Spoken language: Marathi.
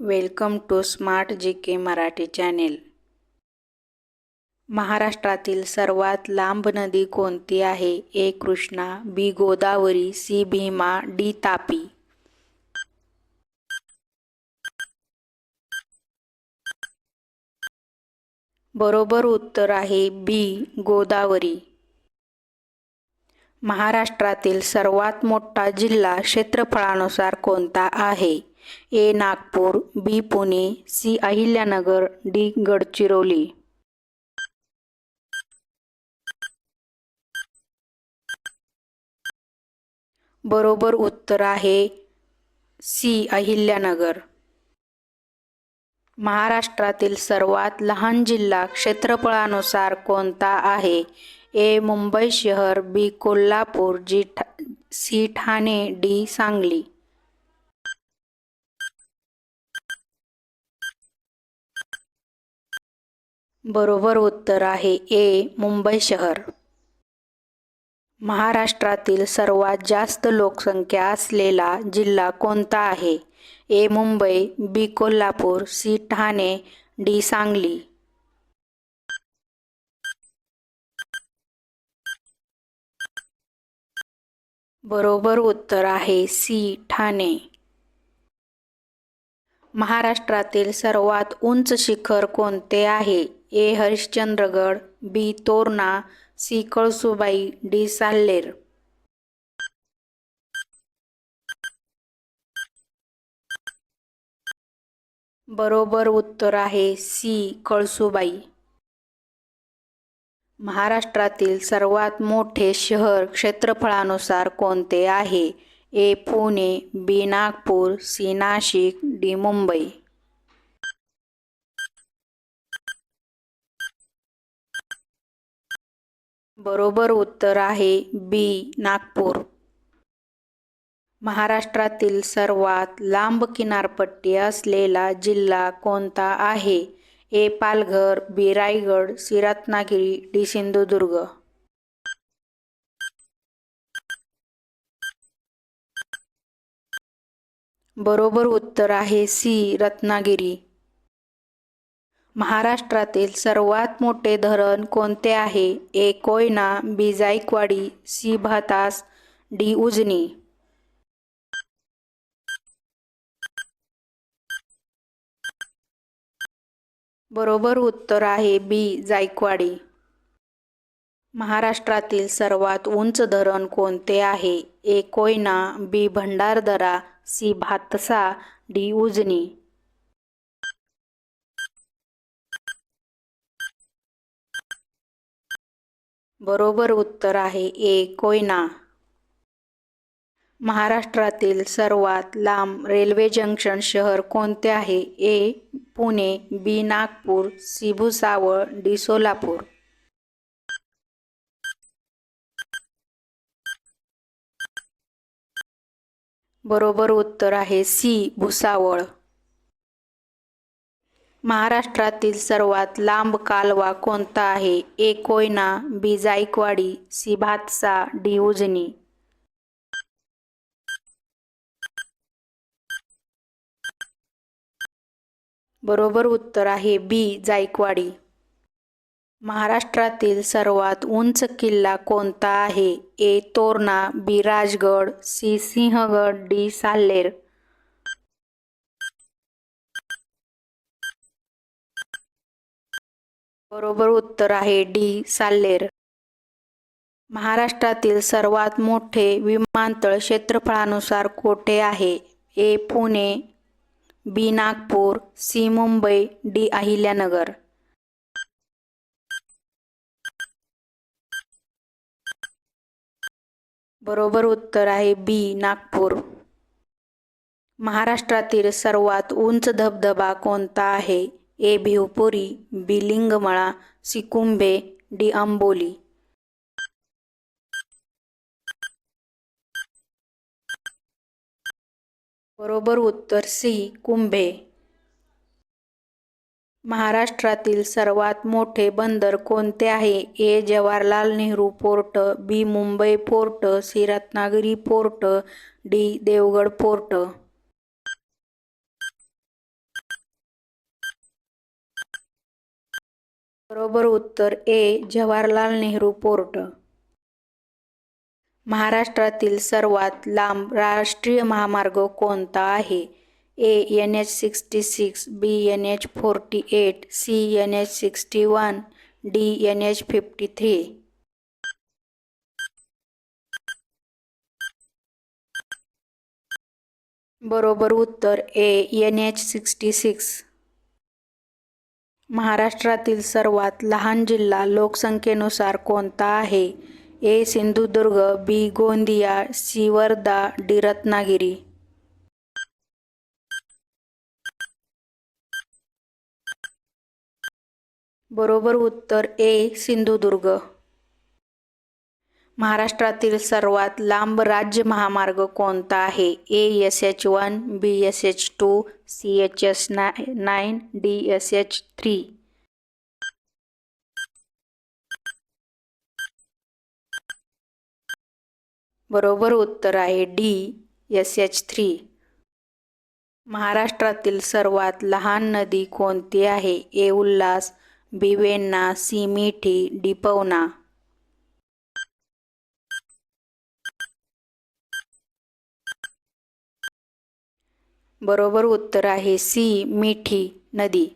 Welcome to smart G K Marathi channel. महाराष्ट्रातील सर्वात लांब नदी कोणती आहे? A. Krishna B. Godavari C. Bhima D. Tapi. बरोबर उत्तर आहे बी. गोदावरी. महाराष्ट्रातील सर्वात मोठा जिल्हा क्षेत्रफळानुसार कोणता आहे? A Nagpur B Pune C Ahilyanagar D Gadchiroli. बरोबर उत्तर आहे सी अहिल्यानगर. महाराष्ट्रातील सर्वात लहान जिल्हा क्षेत्रफळानुसार कोणता आहे? ए मुंबई शहर बी कोल्हापूर जी सी ठाणे डी सांगली. बरोबर उत्तर आहे ए मुंबई शहर. महाराष्ट्रातील सर्वात जास्त लोकसंख्या असलेला जिल्हा कोणता आहे? A Mumbai B Kolhapur C Thane D Sangli. बरोबर उत्तर आहे सी ठाणे. महाराष्ट्रातील सर्वात उंच शिखर कोणते आहे? A Harishchandragad B Torna C Kalsubai D Salher. बरोबर उत्तर आहे सी कळसुबाई. महाराष्ट्रातील सर्वात मोठे शहर क्षेत्रफळानुसार कोणते आहे? A Pune B Nagpur C Nashik D Mumbai. बरोबर उत्तर आहे बी नागपूर. महाराष्ट्रातील सर्वात लांब किनारपट्टी असलेला जिल्हा कोणता आहे? A Palghar B Raigad C Ratnagiri D Sindhudurg. बरोबर उत्तर आहे सी रत्नागिरी. महाराष्ट्रातील सर्वात मोठे धरण कोणते आहे? A. Koyna B. Jayakwadi C. Bhatsa D. Ujani. बरोबर उत्तर आहे बी. जायकवाडी. महाराष्ट्रातील सर्वात उंच धरण कोणते आहे? A. Koyna B. Bhandardara C. Bhatsa D. Ujani. बरोबर उत्तर आहे ए. कोयना. महाराष्ट्रातील सर्वात लांब रेल्वे जंक्शन शहर कोणते आहे? A. Pune B. Nagpur C. Bhusawal D. Solapur. बरोबर उत्तर आहे सी. भुसावळ. महाराष्ट्रातील सर्वात लांब कालवा कोणता आहे? A. Koyna B. Jayakwadi C. Bhatsa D. Ujani. बरोबर उत्तर आहे बी. जायकवाडी. महाराष्ट्रातील सर्वात उंच किल्ला कोणता आहे? A. Torna B. Rajgad C. Sinhagad D. Salher. बरोबर उत्तर आहे डी. साल्लेर. महाराष्ट्रातील सर्वात मोठे विमानतळ क्षेत्रफळानुसार कोठे आहे? A. Pune B. Nagpur C. Mumbai D. Ahilyanagar. बरोबर उत्तर आहे बी. नागपूर. महाराष्ट्रातील सर्वात उंच धबधबा कोणता आहे? ए भिवपुरी बिलिंगमळा सिकुंबे डिआंबोली. डी आंबोली बरोबर उत्तर सी कुंभे महाराष्ट्रातील सर्वात मोठे बंदर कोणते आहे? A Jawaharlal Nehru port B Mumbai port C Ratnagiri port D Devgad port. बरोबर उत्तर ए जवाहरलाल नेहरू पोर्ट. महाराष्ट्रातील सर्वात लांब राष्ट्रीय महामार्ग कोणता आहे? A N H sixty six B N H forty eight C N H sixty one D N H fifty three बरोबर उत्तर A N H sixty six महाराष्ट्रातील सर्वात लहान जिल्हा लोकसंख्येनुसार कोणता आहे? A. Sindhudurg B Gondia C Wardha D Ratnagiri. बरोबर उत्तर ए. सिंधुदुर्ग. महाराष्ट्रातील सर्वात लांब राज्य महामार्ग कोणता आहे? A S H one B S H two C H S नाय nine D S H three बरोबर उत्तर आहे डी एस एच थ्री महाराष्ट्रातील सर्वात लहान नदी कोणती आहे? A Ulhas B Venna C Mithi बरोबर उत्तर आहे सी मिठी नदी.